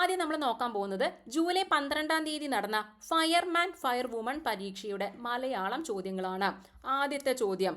ആദ്യം നമ്മൾ നോക്കാൻ പോകുന്നത് ജൂലൈ പന്ത്രണ്ടാം തീയതി നടന്ന ഫയർമാൻ ഫയർ വുമൺ പരീക്ഷയുടെ മലയാളം ചോദ്യങ്ങളാണ്. ആദ്യത്തെ ചോദ്യം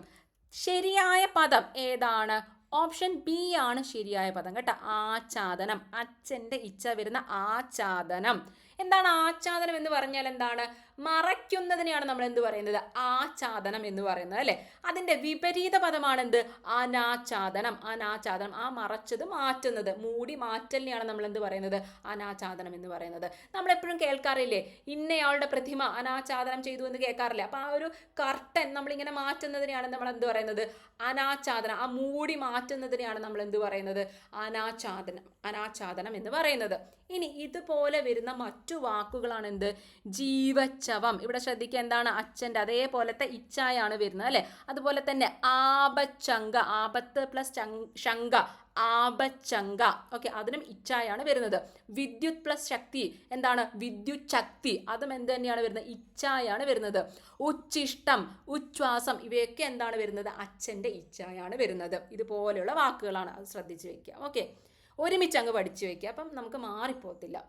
ശരിയായ പദം ഏതാണ്? ഓപ്ഷൻ ബി ആണ് ശരിയായ പദം കേട്ടോ. ആച്ഛാദനം അച്ഛന്റെ ഇച്ഛ വരുന്ന ആച്ഛാദനം. എന്താണ് ആച്ഛാദനം എന്ന് പറഞ്ഞാൽ എന്താണ്? മറയ്ക്കുന്നതിനെയാണ് നമ്മൾ എന്ത് പറയുന്നത്? ആച്ഛാദനം എന്ന് പറയുന്നത് അല്ലേ? അതിന്റെ വിപരീത പദമാണ് എന്ത് അനാച്ഛാദനം. അനാച്ഛാദനം. ആ മറച്ചത് മാറ്റുന്നത് മൂടി മാറ്റലിനെയാണ് നമ്മൾ എന്ത് പറയുന്നത്? അനാച്ഛാദനം എന്ന് പറയുന്നത്. നമ്മൾ എപ്പോഴും കേൾക്കാറില്ലേ? ഇന്നയാളുടെ പ്രതിമ അനാച്ഛാദനം ചെയ്തു എന്ന് കേൾക്കാറില്ല? അപ്പോൾ ആ ഒരു കർട്ടൻ നമ്മളിങ്ങനെ മാറ്റുന്നതിനെയാണ് നമ്മൾ എന്ത് പറയുന്നത്? അനാച്ഛാദനം. ആ മൂടി മാറ്റുന്നതിനെയാണ് നമ്മൾ എന്ത് പറയുന്നത്? അനാച്ഛാദനം. അനാച്ഛാദനം എന്ന് പറയുന്നത്. ഇനി ഇതുപോലെ വരുന്ന മറ്റു വാക്കുകളാണ് എന്ത്? ജീവച്ചവം. ഇവിടെ ശ്രദ്ധിക്കുക എന്താണ് അച്ഛന്റെ അതേപോലത്തെ ഇച്ഛായാണ് വരുന്നത് അല്ലേ? അതുപോലെ തന്നെ ആപച്ചങ്ക ആപത്ത് പ്ലസ് ശങ്ക ആപച്ചങ്ക. ഓക്കെ അതിനും ഇച്ഛായാണ് വരുന്നത്. വിദ്യുത് പ്ലസ് ശക്തി എന്താണ്? വിദ്യുത് ശക്തി. അതും എന്ത് തന്നെയാണ് വരുന്നത്? ഇച്ഛായാണ് വരുന്നത്. ഉച്ഛിഷ്ടം ഉച്ഛ്വാസം ഇവയൊക്കെ എന്താണ് വരുന്നത്? അച്ഛന്റെ ഇച്ഛായാണ് വരുന്നത്. ഇതുപോലെയുള്ള വാക്കുകളാണ് അത് ശ്രദ്ധിച്ച് വെക്കുക. ഓക്കെ ഒരുമിച്ച് അങ്ങ് പഠിച്ചു വെക്കുക. അപ്പം നമുക്ക് മാറിപ്പോകത്തില്ല.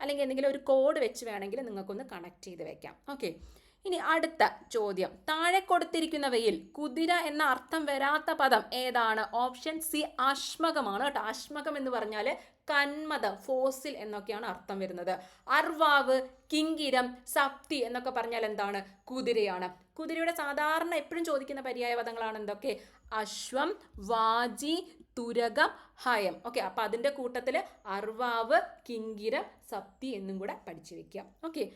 അല്ലെങ്കിൽ എന്തെങ്കിലും ഒരു കോഡ് വെച്ച് വേണമെങ്കിൽ നിങ്ങൾക്കൊന്ന് കണക്ട് ചെയ്ത് വെക്കാം. ഓക്കെ ഇനി അടുത്ത ചോദ്യം. താഴെ കൊടുത്തിരിക്കുന്നവയിൽ കുതിര എന്ന അർത്ഥം വരാത്ത പദം ഏതാണ്? ഓപ്ഷൻ സി അശ്മകമാണ് കേട്ടോ. അശ്മകം എന്ന് പറഞ്ഞാൽ കന്മതം ഫോസിൽ എന്നൊക്കെയാണ് അർത്ഥം വരുന്നത്. അർവാവ് കിങ്കിരം സപ്തി എന്നൊക്കെ പറഞ്ഞാൽ എന്താണ്? കുതിരയാണ്. കുതിരയുടെ സാധാരണ എപ്പോഴും ചോദിക്കുന്ന പര്യായ പദങ്ങളാണ് എന്തൊക്കെ? അശ്വം വാജി തുരകം ഹയം. ഓക്കെ അപ്പം അതിന്റെ കൂട്ടത്തിൽ അർവാവ് കിങ്കിരം സപ്തി എന്നും കൂടെ പഠിച്ചു വെക്കാം ഓക്കെ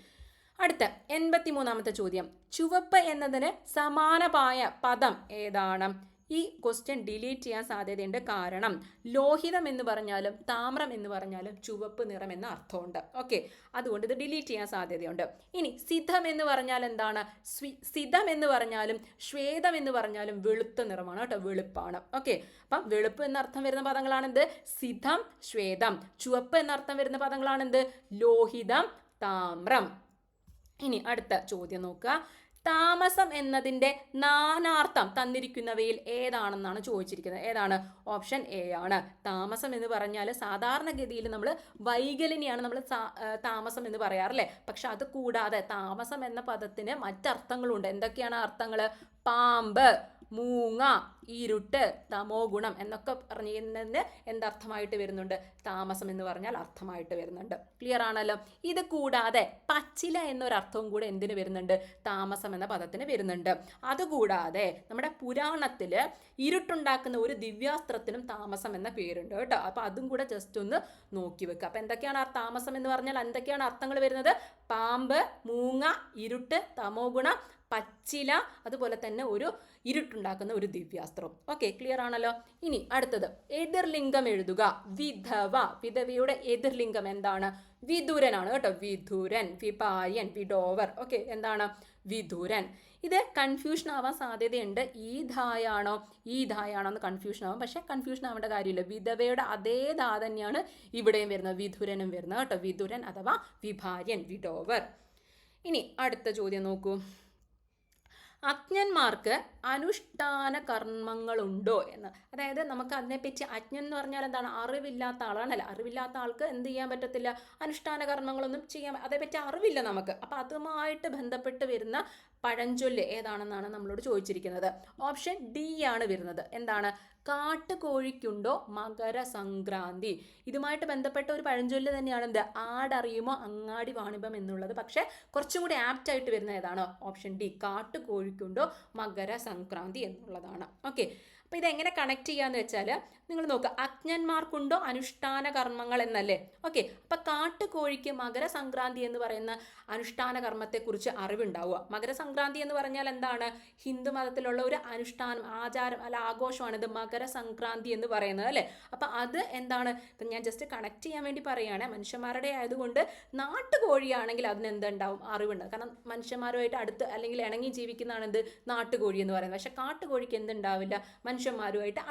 അടുത്ത എൺപത്തി മൂന്നാമത്തെ ചോദ്യം. ചുവപ്പ് എന്നതിന് സമാനമായ പദം ഏതാണ്? ഈ ക്വസ്റ്റ്യൻ ഡിലീറ്റ് ചെയ്യാൻ സാധ്യതയുണ്ട്. കാരണം ലോഹിതം എന്ന് പറഞ്ഞാലും താമ്രം എന്ന് പറഞ്ഞാലും ചുവപ്പ് നിറം എന്ന അർത്ഥമുണ്ട്. ഓക്കെ അതുകൊണ്ട് ഇത് ഡിലീറ്റ് ചെയ്യാൻ സാധ്യതയുണ്ട്. ഇനി സിദ്ധം എന്ന് പറഞ്ഞാൽ എന്താണ്? സ്വി- സിദ്ധം എന്ന് പറഞ്ഞാലും ശ്വേതം എന്ന് പറഞ്ഞാലും വെളുത്ത നിറമാണ് കേട്ടോ. വെളുപ്പാണ്. ഓക്കെ അപ്പം വെളുപ്പ് എന്നർത്ഥം വരുന്ന പദങ്ങളാണെന്ത് സിദ്ധം ശ്വേതം. ചുവപ്പ് എന്നർത്ഥം വരുന്ന പദങ്ങളാണെന്ത് ലോഹിതം താമ്രം. ഇനി അടുത്ത ചോദ്യം നോക്കുക. താമസം എന്നതിന്റെ നാനാർത്ഥം തന്നിരിക്കുന്നവയിൽ ഏതാണെന്നാണ് ചോദിച്ചിരിക്കുന്നത്. ഏതാണ്? ഓപ്ഷൻ എ ആണ്. താമസം എന്ന് പറഞ്ഞാൽ സാധാരണഗതിയിൽ നമ്മൾ വൈകലിനെയാണ് നമ്മൾ താമസം എന്ന് പറയാറല്ലേ? പക്ഷെ അത് കൂടാതെ താമസം എന്ന പദത്തിന് മറ്റർത്ഥങ്ങളുണ്ട്. എന്തൊക്കെയാണ് അർത്ഥങ്ങൾ പാമ്പ്. മൂങ്ങ ഇരുട്ട് തമോ ഗുണം എന്നൊക്കെ പറഞ്ഞതിന് എന്തർത്ഥമായിട്ട് വരുന്നുണ്ട്? താമസം എന്ന് പറഞ്ഞാൽ അർത്ഥമായിട്ട് വരുന്നുണ്ട്. ക്ലിയർ ആണല്ലോ? ഇത് കൂടാതെ പച്ചില എന്നൊരർത്ഥവും കൂടെ എന്തിന് വരുന്നുണ്ട്? താമസം എന്ന പദത്തിന് വരുന്നുണ്ട്. അതുകൂടാതെ നമ്മുടെ പുരാണത്തിൽ ഇരുട്ടുണ്ടാക്കുന്ന ഒരു ദിവ്യാസ്ത്രത്തിനും താമസം എന്ന പേരുണ്ട് കേട്ടോ. അപ്പോൾ അതും കൂടെ ജസ്റ്റ് ഒന്ന് നോക്കി വെക്കുക അപ്പോൾ എന്തൊക്കെയാണ് ആ താമസം എന്ന് പറഞ്ഞാൽ എന്തൊക്കെയാണ് അർത്ഥങ്ങൾ വരുന്നത്? പാമ്പ് മൂങ്ങ ഇരുട്ട് തമോ ഗുണം പച്ചില അതുപോലെ തന്നെ ഒരു ഇരുട്ടുണ്ടാക്കുന്ന ഒരു ദിവ്യാസ്ത്രം. ഓക്കെ ക്ലിയർ ആണല്ലോ? ഇനി അടുത്തത്. എതിർലിംഗം എഴുതുക. വിധവ. വിധവയുടെ എതിർലിംഗം എന്താണ്? വിദൂരനാണ് കേട്ടോ. വിധുരൻ വിപായൻ വിഡോവർ. ഓക്കെ എന്താണ്? വിധുരൻ. ഇത് കൺഫ്യൂഷൻ ആവാൻ സാധ്യതയുണ്ട്. ഈ ധായാണോ? ഈ ധായാണോ എന്ന് കൺഫ്യൂഷൻ ആവും. പക്ഷേ കൺഫ്യൂഷൻ ആവേണ്ട കാര്യമില്ല. വിധവയുടെ അതേ ധാ തന്നെയാണ് ഇവിടെയും വരുന്നത്. വിധുരനും വരുന്നത് കേട്ടോ. വിധുരൻ അഥവാ വിഭാര്യൻ വിഡോവർ. ഇനി അടുത്ത ചോദ്യം നോക്കൂ. അജ്ഞന്മാർക്ക് അനുഷ്ഠാന കർമ്മങ്ങളുണ്ടോ എന്ന്. അതായത് നമുക്ക് അതിനെപ്പറ്റി അജ്ഞൻ എന്ന് പറഞ്ഞാൽ എന്താണ്? അറിവില്ലാത്ത ആളാണല്ലോ? അറിവില്ലാത്ത ആൾക്ക് എന്ത് ചെയ്യാൻ പറ്റത്തില്ല? അനുഷ്ഠാന കർമ്മങ്ങളൊന്നും ചെയ്യാൻ അതേപ്പറ്റി അറിവില്ല നമുക്ക്. അപ്പം അതുമായിട്ട് ബന്ധപ്പെട്ട് വരുന്ന പഴഞ്ചൊല്ല് ഏതാണെന്നാണ് നമ്മളോട് ചോദിച്ചിരിക്കുന്നത്. ഓപ്ഷൻ ഡി ആണ് വരുന്നത്. എന്താണ്? കാട്ടുകോഴിക്കുണ്ടോ മകര സംക്രാന്തി ഇതുമായിട്ട് ബന്ധപ്പെട്ട ഒരു പഴഞ്ചൊല്ല് തന്നെയാണ് എന്ത്? ആടറിയുമോ അങ്ങാടി വാണിഭം എന്നുള്ളത്. പക്ഷേ കുറച്ചും കൂടി ആപ്റ്റ് ആയിട്ട് വരുന്ന ഏതാണ്? ഓപ്ഷൻ ഡി കാട്ടുകോഴിക്കുണ്ടോ മകര സംക്രാന്തി എന്നുള്ളതാണ്. ഓക്കെ. അപ്പോൾ ഇതെങ്ങനെ കണക്ട് ചെയ്യാന്ന് വെച്ചാൽ നിങ്ങൾ നോക്കുക അജ്ഞന്മാർക്കുണ്ടോ അനുഷ്ഠാന കർമ്മങ്ങൾ എന്നല്ലേ? ഓക്കെ അപ്പം കാട്ടുകോഴിക്ക് മകരസംക്രാന്തി എന്ന് പറയുന്ന അനുഷ്ഠാന കർമ്മത്തെക്കുറിച്ച് അറിവുണ്ടാവുക. മകരസംക്രാന്തി എന്ന് പറഞ്ഞാൽ എന്താണ്? ഹിന്ദു മതത്തിലുള്ള ഒരു അനുഷ്ഠാനം ആചാരം അല്ല ആഘോഷമാണ് ഇത് മകരസംക്രാന്തി എന്ന് പറയുന്നത് അല്ലേ? അപ്പം അത് എന്താണ്? ഇപ്പം ഞാൻ ജസ്റ്റ് കണക്ട് ചെയ്യാൻ വേണ്ടി പറയുകയാണ് മനുഷ്യന്മാരുടെ ആയതുകൊണ്ട് നാട്ടുകോഴിയാണെങ്കിൽ അതിനെന്തുണ്ടാവും അറിവുണ്ട് കാരണം മനുഷ്യന്മാരുമായിട്ട് അടുത്ത് അല്ലെങ്കിൽ ഇണങ്ങി ജീവിക്കുന്നതാണ് എന്ത് നാട്ടുകോഴി എന്ന് പറയുന്നത്. പക്ഷേ കാട്ടുകോഴിക്ക് എന്തുണ്ടാവില്ല? മനുഷ്യന്മാരുമായിട്ട്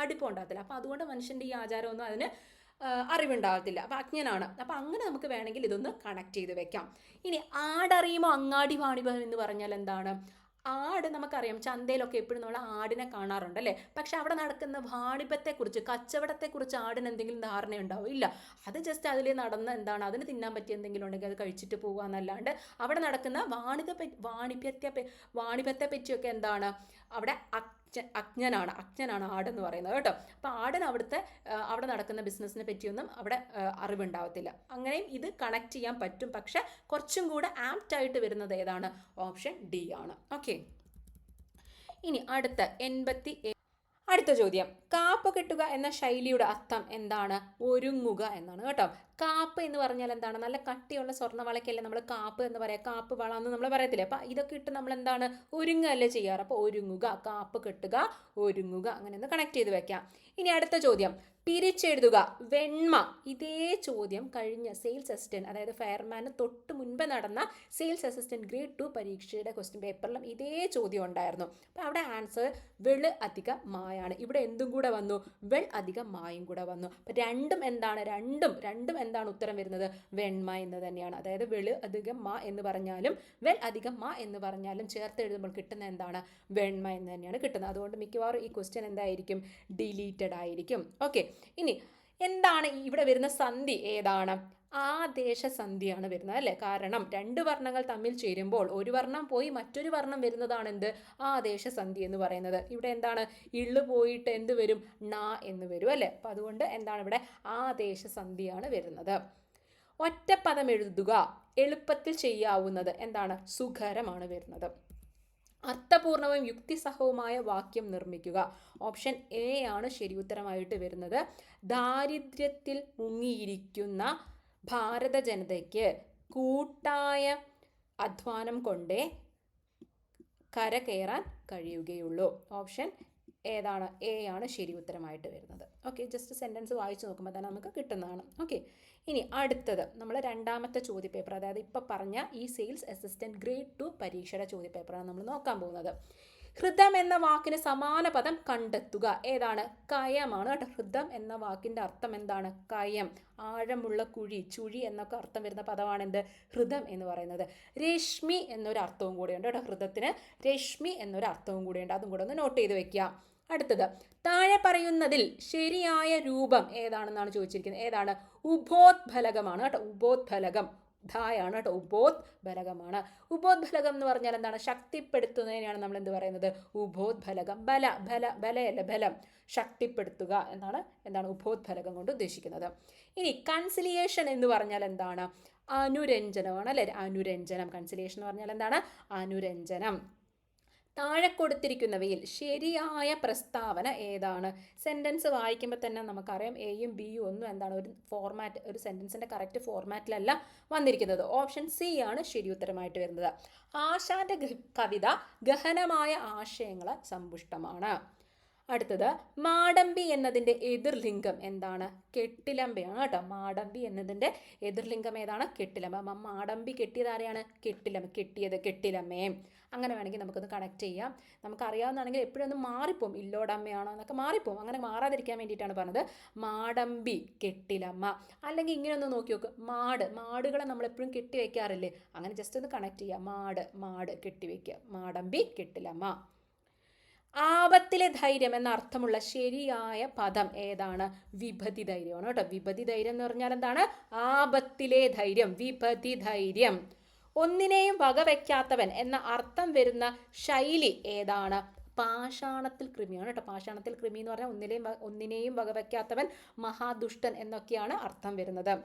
അടുപ്പം ഉണ്ടാകത്തില്ല. അപ്പോൾ അതുകൊണ്ട് മനുഷ്യന്റെ ഈ ആചാരമൊന്നും അതിന് അറിവുണ്ടാകത്തില്ല. അപ്പം അജ്ഞനാണ്. അപ്പം അങ്ങനെ നമുക്ക് വേണമെങ്കിൽ ഇതൊന്ന് കണക്ട് ചെയ്ത് വെക്കാം. ഇനി ആടറിയുമോ അങ്ങാടി വാണിഭം എന്ന് പറഞ്ഞാൽ എന്താണ്? ആട് നമുക്കറിയാം ചന്തയിലൊക്കെ എപ്പോഴും നമ്മൾ ആടിനെ കാണാറുണ്ട് അല്ലേ? പക്ഷെ അവിടെ നടക്കുന്ന വാണിഭത്തെക്കുറിച്ച് കച്ചവടത്തെക്കുറിച്ച് ആടിന് എന്തെങ്കിലും ധാരണ ഉണ്ടാവും ഇല്ല. അത് ജസ്റ്റ് അതിൽ നടന്ന് എന്താണ് അതിന് തിന്നാൻ പറ്റിയ എന്തെങ്കിലും ഉണ്ടെങ്കിൽ അത് കഴിച്ചിട്ട് പോകുക എന്നല്ലാണ്ട് അവിടെ നടക്കുന്ന വാണിഭ വാണിഭ്യത്തെ വാണിഭത്തെ പറ്റിയൊക്കെ എന്താണ് അവിടെ അജ്ഞ അജ്ഞനാണ് അജ്ഞനാണ് ആടെന്ന് പറയുന്നത് കേട്ടോ. അപ്പോൾ ആടിന് അവിടുത്തെ അവിടെ നടക്കുന്ന ബിസിനസ്സിനെ പറ്റിയൊന്നും അവിടെ അറിവുണ്ടാവത്തില്ല. അങ്ങനെയും ഇത് കണക്ട് ചെയ്യാൻ പറ്റും. പക്ഷെ കുറച്ചും കൂടെ ആപ്റ്റ് ആയിട്ട് വരുന്നത് ഏതാണ്? ഓപ്ഷൻ ഡി ആണ്. ഓക്കെ. ഇനി അടുത്ത എൺപത്തി അടുത്ത ചോദ്യം. കാപ്പ് കെട്ടുക എന്ന ശൈലിയുടെ അർത്ഥം എന്താണ്? ഒരുങ്ങുക എന്നാണ് കേട്ടോ. കാപ്പ് എന്ന് പറഞ്ഞാൽ എന്താണ്? നല്ല കട്ടിയുള്ള സ്വർണവളയ്ക്കല്ലേ നമ്മൾ കാപ്പ് എന്ന് പറയാം. കാപ്പ് വള എന്ന് നമ്മൾ പറയത്തില്ലേ. അപ്പം ഇതൊക്കെ ഇട്ട് നമ്മൾ എന്താണ്? ഒരുങ്ങുകയല്ലേ ചെയ്യാറ്. അപ്പോൾ ഒരുങ്ങുക കാപ്പ് കെട്ടുക ഒരുങ്ങുക അങ്ങനെ ഒന്ന് കണക്ട് ചെയ്ത് വെക്കാം. ഇനി അടുത്ത ചോദ്യം. പിരിച്ചെഴുതുക വെണ്മ. ഇതേ ചോദ്യം കഴിഞ്ഞ സെയിൽസ് അസിസ്റ്റന്റ് അതായത് ഫയർമാന് തൊട്ട് മുൻപ് നടന്ന സെയിൽസ് അസിസ്റ്റന്റ് ഗ്രേഡ് ടു പരീക്ഷയുടെ ക്വസ്റ്റ്യൻ പേപ്പറിലും ഇതേ ചോദ്യം ഉണ്ടായിരുന്നു. അപ്പോൾ അവിടെ ആൻസർ വെൾ അധിക മായാണ്. ഇവിടെ എന്തും കൂടെ വന്നു. വെൾ അധിക മായും കൂടെ വന്നു. അപ്പം രണ്ടും എന്താണ്? രണ്ടും രണ്ടും എന്താണ് ഉത്തരം വരുന്നത്? വെൺമ എന്ന് തന്നെയാണ്. അതായത് വെൾ അധികം മ എന്ന് പറഞ്ഞാലും വെൽ അധികം മ എന്ന് പറഞ്ഞാലും ചേർത്ത് എഴുതുമ്പോൾ കിട്ടുന്ന എന്താണ്? വെൺമ എന്ന് തന്നെയാണ് കിട്ടുന്നത്. അതുകൊണ്ട് മിക്കവാറും ഈ ക്വസ്റ്റ്യൻ എന്തായിരിക്കും? ഡിലീറ്റഡ് ആയിരിക്കും. ഓക്കെ ഇനി എന്താണ് ഇവിടെ വരുന്ന സന്ധി ഏതാണ്? ആദേശസന്ധിയാണ് വരുന്നത് അല്ലേ? കാരണം രണ്ട് വർണങ്ങൾ തമ്മിൽ ചേരുമ്പോൾ ഒരു വർണം പോയി മറ്റൊരു വർണം വരുന്നതാണ് എന്ത്? ആദേശസന്ധി എന്ന് പറയുന്നത്. ഇവിടെ എന്താണ്? ഇള്ളു പോയിട്ട് എന്ത് വരും? ണ എന്ന് വരും അല്ലേ? അപ്പം അതുകൊണ്ട് എന്താണ് ഇവിടെ ആദേശസന്ധിയാണ് വരുന്നത്. ഒറ്റപ്പദം എഴുതുക എളുപ്പത്തിൽ ചെയ്യാവുന്നത് എന്താണ്? സുഖരമാണ് വരുന്നത്. അർത്ഥപൂർണവും യുക്തിസഹവുമായ വാക്യം നിർമ്മിക്കുക. ഓപ്ഷൻ എ ആണ് ശരി ഉത്തരമായിട്ട് വരുന്നത്. ദാരിദ്ര്യത്തിൽ മുങ്ങിയിരിക്കുന്ന ഭാരത ജനതയ്ക്ക് കൂട്ടായ അധ്വാനം കൊണ്ടേ കര കയറാൻ കഴിയുകയുള്ളൂ. ഓപ്ഷൻ ഏതാണ്? എ ആണ് ശരി ഉത്തരമായിട്ട് വരുന്നത്. ഓക്കെ ജസ്റ്റ് സെന്റൻസ് വായിച്ചു നോക്കുമ്പോൾ തന്നെ നമുക്ക് കിട്ടുന്നതാണ് ഓക്കെ ഇനി അടുത്തത് നമ്മൾ രണ്ടാമത്തെ ചോദ്യപേപ്പർ അതായത് ഇപ്പോൾ പറഞ്ഞ ഈ സെയിൽസ് അസിസ്റ്റന്റ് ഗ്രേഡ് ടു പരീക്ഷയുടെ ചോദ്യപേപ്പറാണ് നമ്മൾ നോക്കാൻ പോകുന്നത്. ഹൃദം എന്ന വാക്കിന് സമാന പദം കണ്ടെത്തുക. ഏതാണ്? കയമാണ് കേട്ടോ. ഹൃദം എന്ന വാക്കിന്റെ അർത്ഥം എന്താണ്? കയം. ആഴമുള്ള കുഴി ചുഴി എന്നൊക്കെ അർത്ഥം വരുന്ന പദമാണ് എന്ത് ഹൃദം എന്ന് പറയുന്നത്. രശ്മി എന്നൊരു അർത്ഥവും കൂടിയുണ്ട് കേട്ടോ. ഹൃദത്തിന് രശ്മി എന്നൊരു അർത്ഥവും കൂടിയുണ്ട്. അതും കൂടെ ഒന്ന് നോട്ട് ചെയ്ത് വെക്കുക അടുത്തത് താഴെ പറയുന്നതിൽ ശരിയായ രൂപം ഏതാണെന്നാണ് ചോദിച്ചിരിക്കുന്നത്. ഏതാണ്? ഉപോത്ഫലകമാണ് കേട്ടോ. ഉപോത്ഫലകം ധായാണ് കേട്ടോ. ഉപോത് ഉപോത്ഫലകം എന്ന് പറഞ്ഞാൽ എന്താണ്? ശക്തിപ്പെടുത്തുന്നതിനെയാണ് നമ്മൾ എന്ത് പറയുന്നത്? ഉപോത്ഫലകം ബല ബല ബലയല്ല ബലം. ശക്തിപ്പെടുത്തുക എന്നാണ് എന്താണ്? ഉപോത്ഫലകം കൊണ്ട് ഉദ്ദേശിക്കുന്നത്. ഇനി കൺസിലിയേഷൻ എന്ന് പറഞ്ഞാൽ എന്താണ്? അനുരഞ്ജനമാണ് അല്ലെ? അനുരഞ്ജനം. കൺസിലിയേഷൻ എന്ന് പറഞ്ഞാൽ എന്താണ്? അനുരഞ്ജനം. താഴെ കൊടുത്തിരിക്കുന്നവയിൽ ശരിയായ പ്രസ്താവന ഏതാണ്? സെന്റൻസ് വായിക്കുമ്പോൾ തന്നെ നമുക്കറിയാം എയും ബിയും ഒന്നും എന്താണ് ഒരു ഫോർമാറ്റ് ഒരു സെന്റൻസിന്റെ കറക്റ്റ് ഫോർമാറ്റിലല്ല വന്നിരിക്കുന്നത്. ഓപ്ഷൻ സി ആണ് ശരി ഉത്തരമായിട്ട് വരുന്നത്. ആശാന്റെ കവിത ഗഹനമായ ആശയങ്ങൾ സമ്പുഷ്ടമാണ്. അടുത്തത് മാടമ്പി എന്നതിന്റെ എതിർലിംഗം എന്താണ്? കെട്ടിലമ്പയാണ് കേട്ടോ. മാടമ്പി എന്നതിന്റെ എതിർലിംഗം ഏതാണ്? കെട്ടിലമ്പ. മാടമ്പി കെട്ടിയത് ആരെയാണ്? കെട്ടിലമ്മ കെട്ടിയത് കെട്ടിലമ്മയെ അങ്ങനെ വേണമെങ്കിൽ നമുക്കൊന്ന് കണക്ട് ചെയ്യാം. നമുക്കറിയാവുന്നതാണെങ്കിൽ എപ്പോഴും ഒന്ന് മാറിപ്പോവും. ഇല്ലോടമ്മയാണോ എന്നൊക്കെ മാറിപ്പോവും. അങ്ങനെ മാറാതിരിക്കാൻ വേണ്ടിയിട്ടാണ് പറഞ്ഞത്. മാടമ്പി കെട്ടിലമ്മ. അല്ലെങ്കിൽ ഇങ്ങനെ ഒന്ന് നോക്കി നോക്ക്. മാട്. മാടുകളെ നമ്മൾ എപ്പോഴും കെട്ടി വെക്കാറില്ലേ? അങ്ങനെ ജസ്റ്റ് ഒന്ന് കണക്ട് ചെയ്യാം. മാട് മാട് കെട്ടി വയ്ക്കുക മാടമ്പി കെട്ടിലമ്മ. ആപത്തിലെ ധൈര്യം എന്ന അർത്ഥമുള്ള ശരിയായ പദം ഏതാണ്? വിഭതി ധൈര്യമാണ് കേട്ടോ. വിഭതി ധൈര്യം എന്ന് പറഞ്ഞാൽ എന്താണ്? ആപത്തിലെ ധൈര്യം. വിഭതി ധൈര്യം. ഒന്നിനെയും വകവെക്കാത്തവൻ എന്ന അർത്ഥം വരുന്ന ശൈലി ഏതാണ്? പാഷാണത്തിൽ കൃമിയാണ് കേട്ടോ. പാഷാണത്തിൽ കൃമി എന്ന് പറഞ്ഞാൽ ഒന്നിനെയും ഒന്നിനെയും വകവെക്കാത്തവൻ മഹാദുഷ്ടൻ എന്നൊക്കെയാണ് അർത്ഥം വരുന്നത്.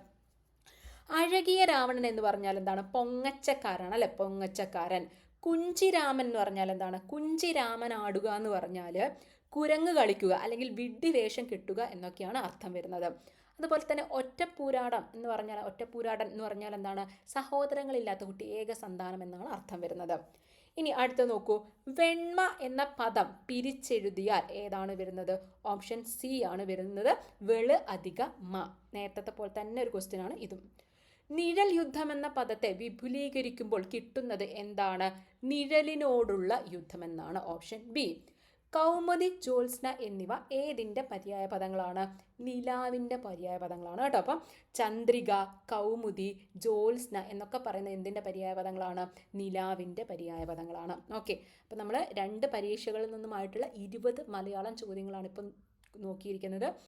അഴകിയ രാവണൻ എന്ന് പറഞ്ഞാൽ എന്താണ്? പൊങ്ങച്ചക്കാരാണ് അല്ലെ? പൊങ്ങച്ചക്കാരൻ. കുഞ്ചിരാമൻ എന്ന് പറഞ്ഞാൽ എന്താണ്? കുഞ്ചിരാമൻ ആടുക എന്ന് പറഞ്ഞാൽ കുരങ്ങ് കളിക്കുക അല്ലെങ്കിൽ വിഡ്ഢി വേഷം കിട്ടുക എന്നൊക്കെയാണ് അർത്ഥം വരുന്നത്. അതുപോലെ തന്നെ ഒറ്റപ്പൂരാടം എന്ന് പറഞ്ഞാൽ ഒറ്റപ്പൂരാടൻ എന്ന് പറഞ്ഞാൽ എന്താണ്? സഹോദരങ്ങളില്ലാത്ത കുട്ടി ഏക സന്താനം എന്നാണ് അർത്ഥം വരുന്നത്. ഇനി അടുത്ത നോക്കൂ. വെണ്മ എന്ന പദം പിരിച്ചെഴുതിയാൽ ഏതാണ് വരുന്നത്? ഓപ്ഷൻ സി ആണ് വരുന്നത്. വെൾ അധിക മ. നേരത്തെ പോലെ തന്നെ ഒരു ക്വസ്റ്റ്യൻ ആണ് ഇതും. നിഴൽ യുദ്ധം എന്ന പദത്തെ വിപുലീകരിക്കുമ്പോൾ കിട്ടുന്നത് എന്താണ്? നിഴലിനോടുള്ള യുദ്ധം എന്നാണ് ഓപ്ഷൻ ബി. കൗമുദി ജ്യോത്സ്ന എന്നിവ ഏതിന്റെ പര്യായ പദങ്ങളാണ്? നിലാവിന്റെ പര്യായ പദങ്ങളാണ് കേട്ടോ. അപ്പം ചന്ദ്രിക കൗമുദി ജ്യോത്സ്ന എന്നൊക്കെ പറയുന്ന എന്തിന്റെ പര്യായ പദങ്ങളാണ്? നിലാവിന്റെ പര്യായ പദങ്ങളാണ്. ഓക്കെ. അപ്പം നമ്മൾ രണ്ട് പരീക്ഷകളിൽ നിന്നുമായിട്ടുള്ള ഇരുപത് മലയാളം ചോദ്യങ്ങളാണ് ഇപ്പം നോക്കിയിരിക്കുന്നത്.